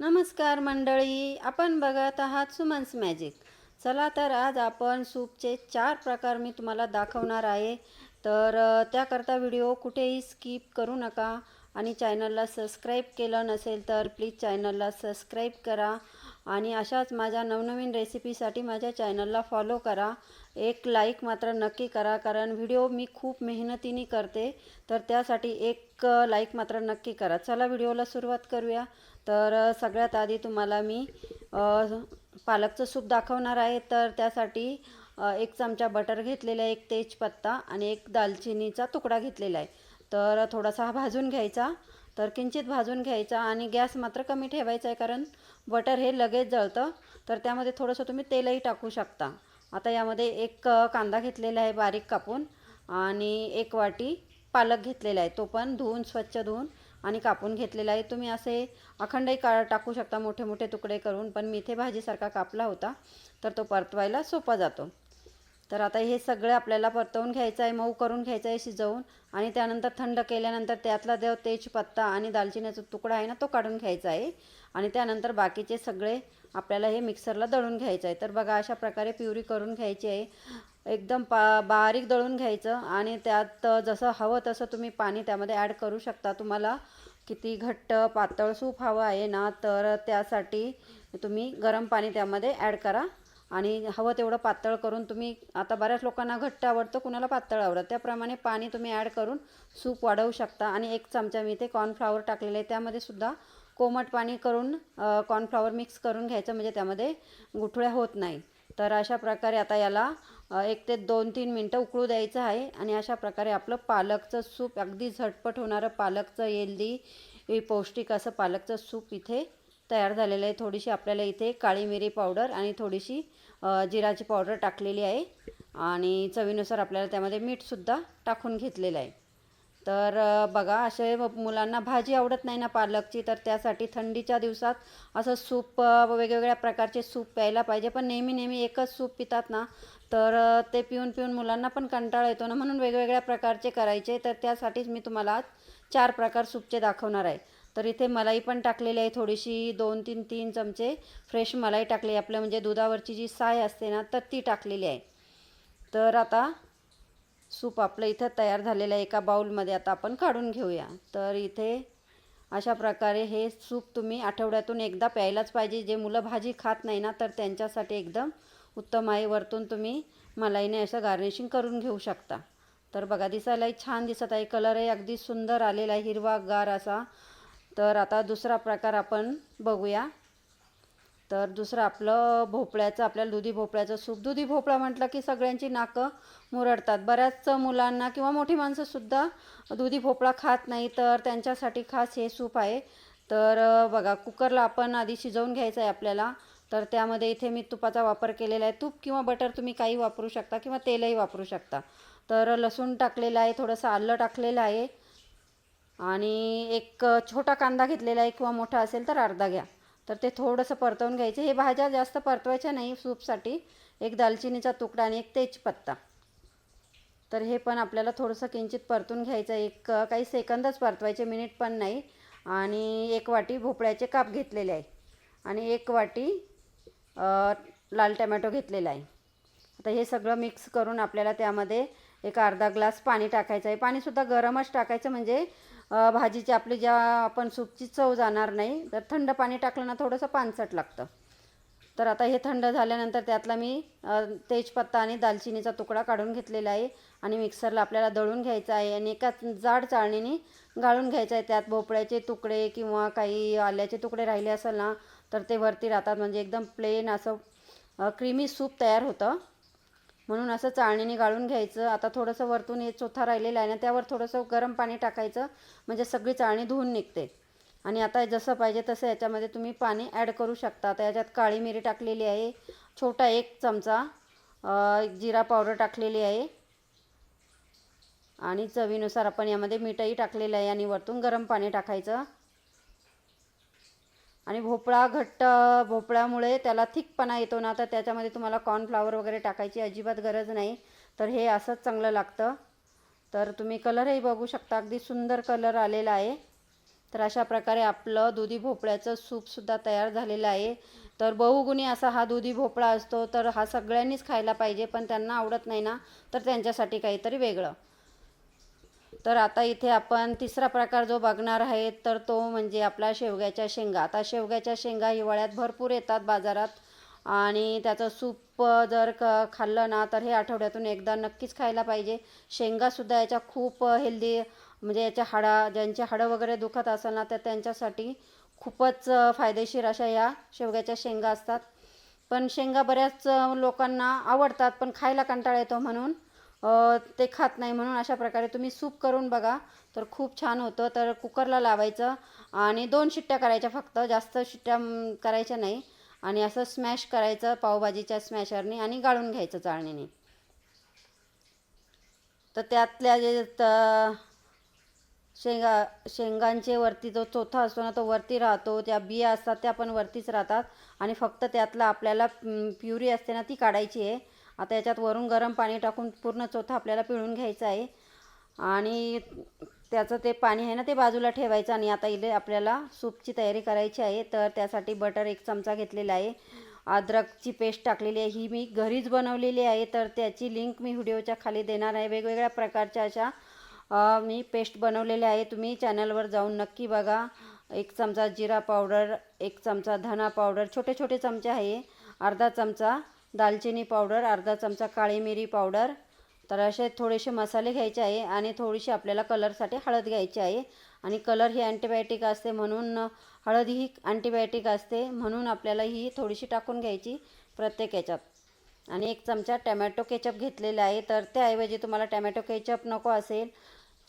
नमस्कार मंडळी आपण बघत आहात सुमन्स मॅजिक. चला तर आज आपण सूपचे चार प्रकार मी तुम्हाला दाखवणार आहे. तर त्याकरता व्हिडिओ कुठेही स्किप करू नका आणि चॅनलला सबस्क्राईब केलं नसेल तर प्लीज चॅनलला सबस्क्राईब करा आणि अशाच माझ्या नवनवीन रेसिपीसाठी माझ्या चॅनलला फॉलो करा. एक लाईक मात्र नक्की करा कारण व्हिडिओ मी खूप मेहनतीने करते. तर त्यासाठी एक लाईक मात्र नक्की करा. चला व्हिडिओला सुरुवात करूया. तर सगळ्यात आधी तुम्हाला मी पालकचं सूप दाखवणार आहे. तर त्यासाठी एक चमचा बटर घेतलेला आहे एक तेजपत्ता आणि एक दालचिनीचा तुकडा घेतलेला आहे. तर थोडासा हा भाजून घ्यायचा. तर किंचित भाजून घ्यायचा आणि गॅस मात्र कमी ठेवायचा आहे कारण बटर हे लगेच जळतं. तर त्यामध्ये थोडंसं तुम्ही तेलही टाकू शकता. आता यामध्ये एक कांदा घेतलेला आहे बारीक कापून आणि एक वाटी पालक घेतलेला आहे. तो पण धुवून स्वच्छ धुवून आणि कापून घेतलेला आहे. तुम्ही असे अखंडही का टाकू शकता मोठे मोठे तुकडे करून. पण मी इथे भाजीसारखा कापला होता तर तो परतवायला सोपा जातो. तर आता हे सगळं आपल्याला परतवून घ्यायचं आहे मऊ करून घ्यायचं आहे शिजवून. आणि त्यानंतर थंड केल्यानंतर त्यातला देव तेजपत्ता आणि दालचिनीचा तुकडा आहे ना तो काढून घ्यायचा आहे. आणि त्यानंतर बाकीचे सगळे आपल्याला हे मिक्सरला दळून घ्यायचं आहे. तर बघा अशा प्रकारे प्युरी करून घ्यायची आहे. एकदम पा बारीक दळून घ्यायचं आणि त्यात जसं हवं तसं तुम्ही पाणी त्यामध्ये ॲड करू शकता. तुम्हाला किती घट्ट पातळ सूप हवं आहे ना तर त्यासाठी तुम्ही गरम पाणी त्यामध्ये ॲड करा. आणि हवं तेवढं पातळ करून तुम्ही आता बऱ्याच लोकांना घट्ट आवडतं कुणाला पातळ आवडतं. त्याप्रमाणे पाणी तुम्ही ॲड करून सूप वाढवू शकता. आणि एक चमचा मी इथे कॉर्नफ्लावर टाकलेलं आहे. त्यामध्ये सुद्धा कोमट पाणी करून कॉर्नफ्लॉवर मिक्स करून घ्यायचं म्हणजे त्यामध्ये गुठळ्या होत नाही. तर अशा प्रकारे आता याला एक ते दोन तीन मिनटं उकळू द्यायचं आहे आणि अशा प्रकारे आपलं पालकचं सूप अगदी झटपट होणारं पालकचं हेल्दी पौष्टिक असं पालकचं सूप इथे तयार झालेलं आहे. थोडीशी आपल्याला इथे काळी मिरी पावडर आणि थोडीशी जिराची पावडर टाकलेली आहे आणि चवीनुसार आपल्याला त्यामध्ये मीठसुद्धा टाकून घेतलेलं आहे. तर बघा असे मुलांना भाजी आवडत नाही ना पालकची तर त्यासाठी थंडीच्या दिवसात असं सूप वेगवेगळ्या प्रकारचे सूप प्यायला पाहिजे. पण नेहमी नेहमी एकच सूप पितात ना तर ते पिऊन पिऊन मुलांना पण कंटाळा येतो ना. म्हणून वेगवेगळ्या प्रकारचे करायचे. तर त्यासाठीच मी तुम्हाला आज चार प्रकार सूपचे दाखवणार आहे. तर इथे मलाई पण टाकलेली आहे थोडीशी दोन तीन तीन चमचे. फ्रेश मलाई टाकली आपल्या म्हणजे दुधावरची जी साय असते ना तर ती टाकलेली आहे. तर आता सूप आपलं इथं तयार झालेलं आहे एका बाउलमध्ये. आता आपण काढून घेऊया. तर इथे अशा प्रकारे हे सूप तुम्ही आठवड्यातून एकदा प्यायलाच पाहिजे. जे मुलं भाजी खात नाही ना तर त्यांच्यासाठी एकदम उत्तम आहे. वरतून तुम्ही मलाईने असं गार्निशिंग करून घेऊ शकता. तर बघा दिसायलाही छान दिसत आहे. कलरही अगदी सुंदर आलेला आहे. हिरवागार असा. तर आता दुसरा प्रकार आपण बघूया. तर दुसरं आपलं भोपळ्याचं आपल्याला दुधी भोपळ्याचं सूप. दुधी भोपळा म्हटलं की सगळ्यांची नाकं मुरडतात. बऱ्याच मुलांना किंवा मोठी माणसंसुद्धा दुधी भोपळा खात नाही तर त्यांच्यासाठी खास हे सूप आहे. तर बघा कुकरला आपण आधी शिजवून घ्यायचं आहे आपल्याला. तर त्यामध्ये इथे मी तुपाचा वापर केलेला आहे. तूप किंवा बटर तुम्ही काही वापरू शकता किंवा तेलही वापरू शकता. तर लसूण टाकलेलं आहे थोडंसं आलं टाकलेलं आहे. आणि एक छोटा कांदा घेतलेला आहे किंवा मोठा असेल तर अर्धा घ्या. तर ते थोडंसं परतवून घ्यायचे. हे भाज्या जास्त परतवायच्या नाही सूपसाठी. एक दालचिनीचा तुकडा आणि एक तेजपत्ता. तर हे पण आपल्याला थोडंसं किंचित परतून घ्यायचं. आहे. एक काही सेकंदच परतवायचे मिनिट पण नाही. आणि एक वाटी भोपळ्याचे काप घेतलेले आहे. आणि एक वाटी लाल टमॅटो घेतलेला आहे. आता हे सगळं मिक्स करून आपल्याला त्यामध्ये एक अर्धा ग्लास पाणी टाकायचं आहे. पाणीसुद्धा गरमच टाकायचं म्हणजे भाजीची आपली ज्या आपण सूपची चव जाणार नाही तर थंड पाणी टाकलं ना थोडंसं पानसट लागतं. तर आता हे थंड झाल्यानंतर त्यातला मी तेजपत्ता आणि दालचिनीचा तुकडा काढून घेतलेला आहे आणि मिक्सरला आपल्याला दळून घ्यायचा आहे आणि एका जाड चाळणीने गाळून घ्यायचं आहे. त्यात भोपळ्याचे तुकडे किंवा काही आल्याचे तुकडे राहिले असेल ना तर ते वरती राहतात. म्हणजे एकदम प्लेन असं क्रीमी सूप तयार होतं. म्हणून असं चाळणीने गाळून घ्यायचं. आता थोडंसं वरतून हे चोथा राहिलेला आहे ना त्यावर थोडंसं गरम पाणी टाकायचं. म्हणजे सगळी चाळणी धुवून निघते. आणि आता जसं पाहिजे तसं याच्यामध्ये तुम्ही पाणी ॲड करू शकता. आता याच्यात काळी मिरी टाकलेली आहे. छोटा एक चमचा जिरा पावडर टाकलेली आहे. आणि चवीनुसार आपण यामध्ये मीठही टाकलेलं आहे आणि वरतून गरम पाणी टाकायचं. आणि भोपळा घट्ट भोपळ्यामुळे त्याला थिकपणा येतो ना तर त्याच्यामध्ये तुम्हाला कॉर्नफ्लावर वगैरे टाकायची अजिबात गरज नाही. तर हे असंच चांगलं लागतं. तर तुम्ही कलरही बघू शकता अगदी सुंदर कलर आलेला आहे. तर अशा प्रकारे आपलं दुधी भोपळ्याचं सूपसुद्धा तयार झालेलं आहे. तर बहुगुणी असा हा दुधी भोपळा असतो तर हा सगळ्यांनीच खायला पाहिजे पण त्यांना आवडत नाही ना तर त्यांच्यासाठी काहीतरी वेगळं. तर आता इथे आपण तिसरा प्रकार जो बघणार आहे तर तो म्हणजे आपला शेवग्याच्या शेंगा. आता शेवग्याच्या शेंगा हिवाळ्यात भरपूर येतात बाजारात आणि त्याचं सूप जर क खाल्लं ना तर हे आठवड्यातून एकदा नक्कीच खायला पाहिजे. शेंगासुद्धा याच्या खूप हेल्दी म्हणजे याच्या हाडा ज्यांचे हाडं वगैरे दुखत असेल ना तर त्यांच्यासाठी खूपच फायदेशीर अशा या शेवग्याच्या शेंगा असतात. पण शेंगा बऱ्याच लोकांना आवडतात पण खायला कंटाळा येतो म्हणून ते खात नाही म्हणून अशा प्रकारे तुम्ही सूप करून बघा. तर खूप छान होतं. तर कुकरला लावायचं आणि दोन शिट्ट्या करायच्या फक्त. जास्त शिट्ट्या करायच्या नाही. आणि असं स्मॅश करायचं पावभाजीच्या स्मॅशरने आणि गाळून घ्यायचं चाळणीने. तर त्यातल्या जे शेंगा शेंगांचे वरती जो चोथा असतो ना तो वरती राहतो. त्या बिया असतात त्या पण वरतीच राहतात. आणि फक्त त्यातला आपल्याला प्युरी असते ना ती काढायची आहे. आता याच्यात वरून गरम पाणी टाकून पूर्ण चोथा आपल्याला पिळून घ्यायचा आहे. आणि त्याचं ते पाणी आहे ना ते बाजूला ठेवायचं आणि आता इथे आपल्याला सूपची तयारी करायची आहे. तर त्यासाठी बटर एक चमचा घेतलेला आहे. अद्रकची पेस्ट टाकलेली आहे. ही मी घरीच बनवलेली आहे. तर त्याची लिंक मी व्हिडिओच्या खाली देणार आहे. वेगवेगळ्या प्रकारच्या अशा मी पेस्ट बनवलेल्या आहे. तुम्ही चॅनलवर जाऊन नक्की बघा. एक चमचा जिरा पावडर एक चमचा धना पावडर छोटे छोटे चमचे आहे. अर्धा चमचा दालचिनी पावडर अर्धा चमचा काळी मिरी पावडर तर असे थोडेसे मसाले घ्यायचे आहे आणि थोडीशी आपल्याला कलरसाठी हळद घ्यायची आहे. आणि कलर ही अँटीबायोटिक असते म्हणून हळद ही अँटीबायोटिक असते म्हणून आपल्याला ही थोडीशी टाकून घ्यायची प्रत्येक याच्यात. आणि एक चमचा टमॅटो केचप घेतलेला आहे. तर त्याऐवजी तुम्हाला टॅमॅटो केचप नको असेल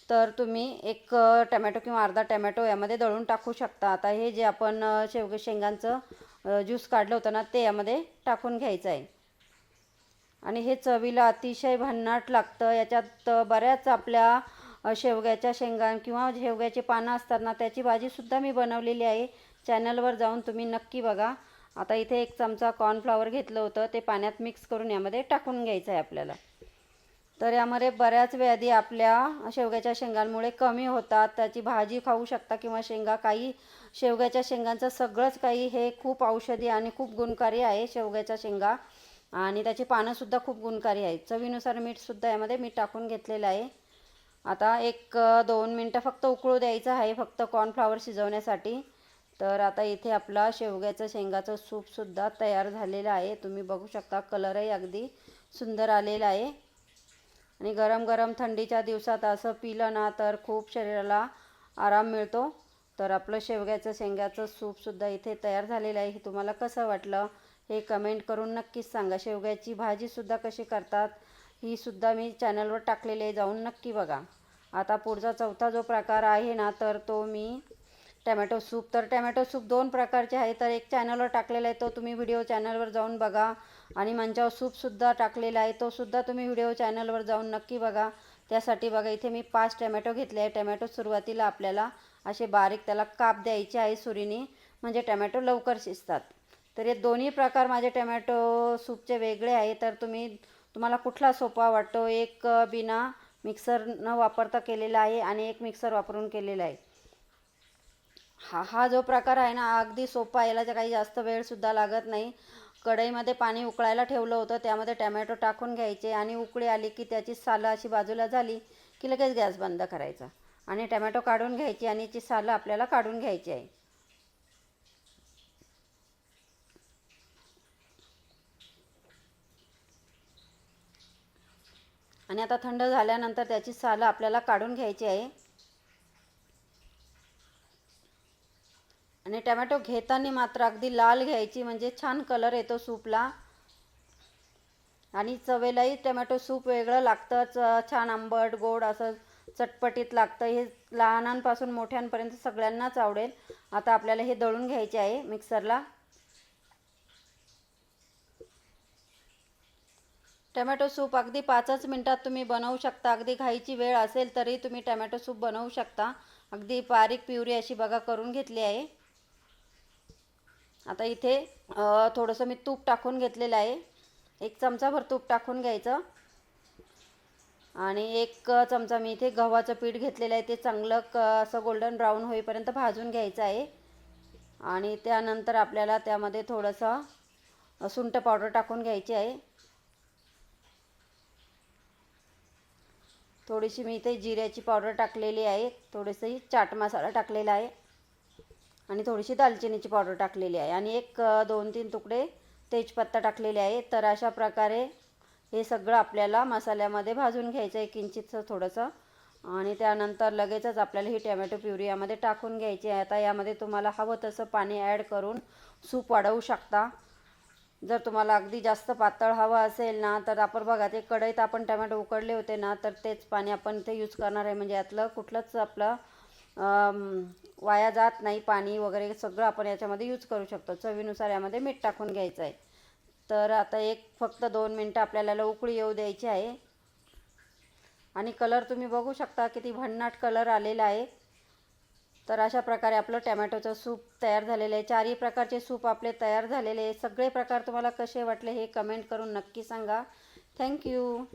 तर तुम्ही एक टॅमॅटो किंवा अर्धा टॅमॅटो यामध्ये दळून टाकू शकता. आता हे जे आपण शेवग शेवगे शेंगांचं ज्यूस काढलं होतं ना ते यामध्ये टाकून घ्यायचं आहे. आणि हे चवीला अतिशय भन्नाट लागतं. याच्यात बऱ्याच आपल्या शेवग्याच्या शेंगा किंवा शेवग्याची पानं असतात ना त्याची भाजीसुद्धा मी बनवलेली आहे. चॅनलवर जाऊन तुम्ही नक्की बघा. आता इथे एक चमचा कॉर्नफ्लॉवर घेतलं होतं. ते पाण्यात मिक्स करून यामध्ये टाकून घ्यायचं आहे आपल्याला. तर यामध्ये बऱ्याच व्याधी आपल्या शेवग्याच्या शेंगांमुळे कमी होतात. त्याची भाजी खाऊ शकता किंवा शेंगा काही शेवग्याच्या शेंगांचं सगळंच काही हे खूप औषधी आणि खूप गुणकारी आहे शेवग्याच्या शेंगा. आणि त्याची पानंसुद्धा खूप गुणकारी आहेत. चवीनुसार मीठसुद्धा यामध्ये मी टाकून घेतलेलं आहे. आता एक दोन मिनटं फक्त उकळू द्यायचं आहे फक्त कॉर्नफ्लॉवर शिजवण्यासाठी. तर आता इथे आपला शेवग्याचं शेंगाचं सूपसुद्धा तयार झालेलं आहे. तुम्ही बघू शकता कलरही अगदी सुंदर आलेला आहे. आणि गरम गरम थंडीच्या दिवसात असं पिलं ना तर खूप शरीराला आराम मिळतो. तर आपलं शेवग्याचं शेंगाचं सूपसुद्धा इथे तयार झालेलं आहे. हे तुम्हाला कसं वाटलं हे कमेंट करून नक्कीच सांगा. शेवग्याची भाजीसुद्धा कशी करतात ही सुद्धा मी चॅनलवर टाकलेली आहे. जाऊन नक्की बघा. आता पुढचा चौथा जो प्रकार आहे ना तर तो मी टॅमॅटो सूप. तर टॅमॅटो सूप दोन प्रकारचे आहे. तर एक चॅनलवर टाकलेला आहे. तो तुम्ही व्हिडिओ चॅनलवर जाऊन बघा. आणि मंचावर सूपसुद्धा टाकलेला आहे. तोसुद्धा तुम्ही व्हिडिओ चॅनलवर जाऊन नक्की बघा. त्यासाठी बघा इथे मी पाच टॅमॅटो घेतले आहे. टॅमॅटो सुरुवातीला आपल्याला असे बारीक त्याला काप द्यायचे आहे सुरीने. म्हणजे टॅमॅटो लवकर शिजतात. तर हे दोन्ही प्रकार माझे टॅमॅटो सूपचे वेगळे आहे. तर तुम्ही तुम्हाला कुठला सोपा वाटतो? एक बिना मिक्सर न वापरता केलेला आहे आणि एक मिक्सर वापरून केलेला आहे. हा हा जो प्रकार आहे ना अगदी सोपा याला तर काही जास्त वेळसुद्धा लागत नाही. कढईमध्ये पाणी उकळायला ठेवलं होतं. त्यामध्ये टॅमॅटो टाकून घ्यायचे आणि उकळी आली की त्याची सालं अशी बाजूला झाली की लगेच गॅस बंद करायचा. आणि टॅमॅटो काढून घ्यायची आणि याची सालं आपल्याला काढून घ्यायची आहे. आणि आता थंड झाल्यानंतर त्याची सालं आपल्याला काढून घ्यायची आहे. टमॅटो घेताना मात्र अगदी लाल घ्यायची म्हणजे छान कलर येतो सूपला. आणि चवेलाही टमॅटो सूप वेगळं लागतं च छान आंबट गोड असं चटपटीत लागतं. हे लहानांपासून मोठ्यांपर्यंत सगळ्यांनाच आवडेल. आता आपल्याला हे दळून घ्यायचे आहे मिक्सरला. टमॅटो सूप अगदी पाचच मिनटात तुम्ही बनवू शकता. अगदी घाईची वेळ असेल तरी तुम्ही टमॅटो सूप बनवू शकता. अगदी बारीक प्युरी अशी बघा करून घेतली आहे. आता इथे थोडंसं मी तूप टाकून घेतलेलं आहे. एक चमचाभर तूप टाकून घ्यायचं. आणि एक चमचा मी इथे गव्हाचं पीठ घेतलेलं आहे. ते चांगलं क असं गोल्डन ब्राऊन होईपर्यंत भाजून घ्यायचं आहे. आणि त्यानंतर आपल्याला त्यामध्ये थोडंसं सुंठ पावडर टाकून घ्यायची आहे. थोडीशी मी इथे जिऱ्याची पावडर टाकलेली आहे. थोडीशी चाट मसाला टाकलेला आहे. आणि थोडीशी दालचिनीची पावडर टाकलेली आहे. आणि एक दोन तीन तुकडे तेजपत्ता टाकलेले आहे. तर अशा प्रकारे हे सगळं आपल्याला मसाल्यामध्ये भाजून घ्यायचं आहे किंचितचं थोडंसं. आणि त्यानंतर लगेचच आपल्याला ही टॅमॅटो प्युरी यामध्ये टाकून घ्यायची आहे. आता यामध्ये तुम्हाला हवं तसं पाणी ॲड करून सूप वाढवू शकता. जर तुम्हाला अगदी जास्त पातळ हवं असेल ना तर आपण बघा ते कढईत आपण टमॅटो उकडले होते ना तर तेच पाणी आपण ते यूज करणार आहे. म्हणजे यातलं कुठलंच आपलं वाया जात नाही पाणी वगैरे सगळं आपण याच्यामध्ये यूज करू शकतो. चवीनुसार यामध्ये मीठ टाकून घ्यायचं आहे. तर आता एक फक्त दोन मिनटं आपल्याला लवकळी उकळी येऊ द्यायची आहे. आणि कलर तुम्ही बघू शकता किती भन्नाट कलर आलेला आहे. तर अशा प्रकारे आपलं टॅमॅटोचं सूप तयार झालेलं आहे. चारही प्रकारचे सूप आपले तयार झालेले आहे. सगळे प्रकार तुम्हाला कसे वाटले हे कमेंट करून नक्की सांगा. थँक्यू